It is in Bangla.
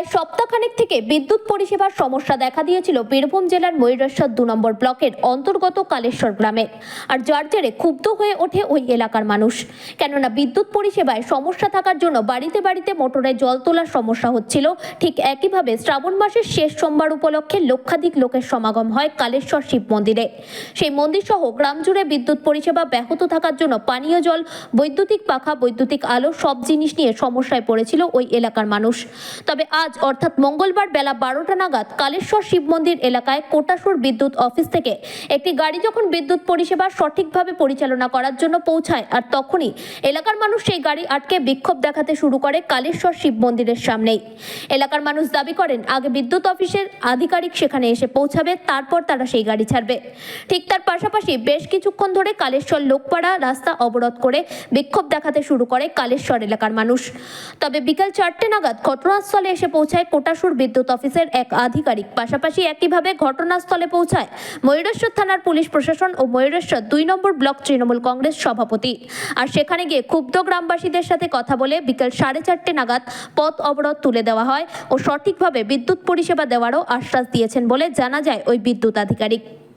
প্রায় সপ্তাহখানেক থেকে বিদ্যুৎ পরিষেবার সমস্যা দেখা দিয়েছিল বীরভূম জেলার ময়ূরেশ্বর দু নম্বর ব্লকের অন্তর্গত কালেশ্বর গ্রামে। আর যার জেরে ক্ষুব্ধ হয়ে ওঠে ওই এলাকার মানুষ। কেননা বিদ্যুৎ পরিষেবায় সমস্যা থাকার জন্য বাড়িতে বাড়িতে মোটরে জল তোলার সমস্যা হচ্ছিল। ঠিক একইভাবে শ্রাবণ মাসের শেষ সোমবার উপলক্ষে লক্ষাধিক লোকের সমাগম হয় কালেশ্বর শিব মন্দিরে। সেই মন্দির সহ গ্রাম জুড়ে বিদ্যুৎ পরিষেবা ব্যাহত থাকার জন্য পানীয় জল, বৈদ্যুতিক পাখা, বৈদ্যুতিক আলো সব জিনিস নিয়ে সমস্যায় পড়েছিল ওই এলাকার মানুষ। তবে আজ অর্থাৎ মঙ্গলবার বেলা বারোটা নাগাদ কালেশ্বর শিব মন্দির এলাকায় কোটাসুর বিদ্যুৎ অফিস থেকে একটি গাড়ি যখন বিদ্যুৎ পরিষেবা সঠিকভাবে পরিচালনা করার জন্য পৌঁছায় আর তখনই এলাকার মানুষ সেই গাড়ি আটকে বিক্ষোভ দেখাতে শুরু করে কালেশ্বর শিব মন্দিরের সামনেই। এলাকার মানুষ দাবি করেন, আগে বিদ্যুৎ অফিসের আধিকারিক সেখানে এসে পৌঁছাবে, তারপর তারা সেই গাড়ি ছাড়বে। ঠিক তার পাশাপাশি বেশ কিছুক্ষণ ধরে কালেশ্বর লোকপাড়া রাস্তা অবরোধ করে বিক্ষোভ দেখাতে শুরু করে কালেশ্বর এলাকার মানুষ। তবে বিকাল চারটে নাগাদ ঘটনাস্থলে এসে পৌঁছায় কোটাসুর বিদ্যুৎ অফিসের এক আধিকারিক। পাশাপাশি একইভাবে ঘটনাস্থলে পৌঁছায় ময়ূরেশ্বর থানার পুলিশ প্রশাসন ও ময়ূরেশ্বর দুই নম্বর ব্লক তৃণমূল কংগ্রেস সভাপতি। আর সেখানে গিয়ে ক্ষুব্ধ গ্রামবাসীদের সাথে কথা বলে বিকেল সাড়ে চারটে নাগাদ পথ অবরোধ তুলে দেওয়া হয় ও সঠিকভাবে বিদ্যুৎ পরিষেবা দেওয়ারও আশ্বাস দিয়েছেন বলে জানা যায় ওই বিদ্যুৎ আধিকারিক।